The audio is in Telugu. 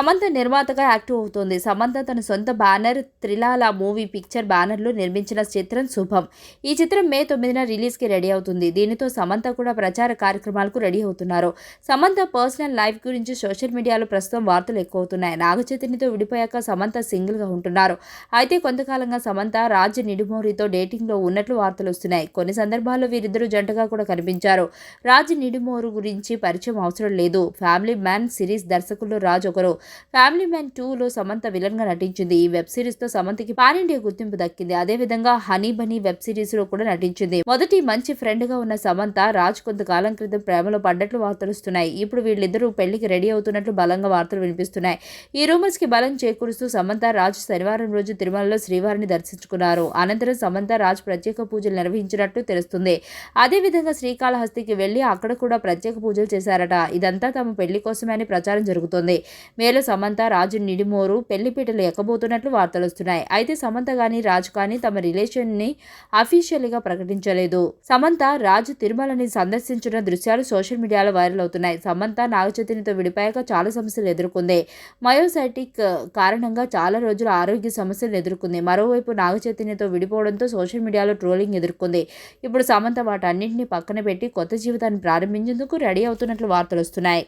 సమంత నిర్మాతగా యాక్టివ్ అవుతోంది. సమంత తన సొంత బ్యానర్ త్రిలాల మూవీ పిక్చర్ బ్యానర్లో నిర్మించిన చిత్రం శుభం. ఈ చిత్రం మే తొమ్మిదిన రిలీజ్కి రెడీ అవుతుంది. దీనితో సమంత కూడా ప్రచార కార్యక్రమాలకు రెడీ అవుతున్నారు. సమంత పర్సనల్ లైఫ్ గురించి సోషల్ మీడియాలో ప్రస్తుతం వార్తలు ఎక్కువ అవుతున్నాయి నాగచైతన్యతో విడిపోయాక సమంత సింగిల్గా ఉంటున్నారు. అయితే కొంతకాలంగా సమంత రాజ్ నిడుమోరితో డేటింగ్లో ఉన్నట్లు వార్తలు వస్తున్నాయి. కొన్ని సందర్భాల్లో వీరిద్దరూ జంటగా కూడా కనిపించారు. రాజ్ నిడుమోరు గురించి పరిచయం అవసరం లేదు. ఫ్యామిలీ మ్యాన్ సిరీస్ దర్శకుల్లో రాజ్ ఒకరు. ఫ్యామిలీ మ్యాన్ టూలో సమంత విలన్గా నటించింది. ఈ వెబ్ సిరీస్తో సమంతకి పాన్ ఇండియా గుర్తింపు దక్కింది. అదేవిధంగా హనీ బనీ వెబ్ సిరీస్లో కూడా నటించింది. మొదటి మంచి ఫ్రెండ్గా ఉన్న సమంత రాజ్ కొంతకాలం క్రితం ప్రేమలో పడ్డట్లు వార్తలు వస్తున్నాయి ఇప్పుడు వీళ్ళిద్దరూ పెళ్ళికి రెడీ అవుతున్నట్లు బలంగా వార్తలు వినిపిస్తున్నాయి. ఈ రూమర్స్కి బలం చేకూరుస్తూ సమంత రాజ్ శనివారం రోజు తిరుమలలో శ్రీవారిని దర్శించుకున్నారు. అనంతరం సమంత రాజ్ ప్రత్యేక పూజలు నిర్వహించినట్లు తెలుస్తుంది. అదేవిధంగా శ్రీకాళహస్తికి వెళ్ళి అక్కడ కూడా ప్రత్యేక పూజలు చేశారట. ఇదంతా తమ పెళ్ళి కోసమే అని ప్రచారం జరుగుతోంది. ఏలో సమంత రాజు నిడిమోరు పెళ్ళిపీటలు ఎక్కబోతున్నట్లు వార్తలు వస్తున్నాయి. అయితే సమంత కానీ రాజు కానీ తమ రిలేషన్ని ప్రకటించలేదు. సమంత రాజు తిరుమలని సందర్శించిన దృశ్యాలు సోషల్ మీడియాలో వైరల్ అవుతున్నాయి. సమంత నాగచైతన్యతో విడిపోయాక చాలా సమస్యలు ఎదుర్కొంది. మయోసైటిక్ కారణంగా చాలా రోజులు ఆరోగ్య సమస్యలు ఎదుర్కొంది. మరోవైపు నాగచైతన్యతో విడిపోవడంతో సోషల్ మీడియాలో ట్రోలింగ్ ఎదుర్కొంది. ఇప్పుడు సమంత వాటన్నింటినీ పక్కన పెట్టి కొత్త జీవితాన్ని ప్రారంభించేందుకు రెడీ అవుతున్నట్లు వార్తలు వస్తున్నాయి.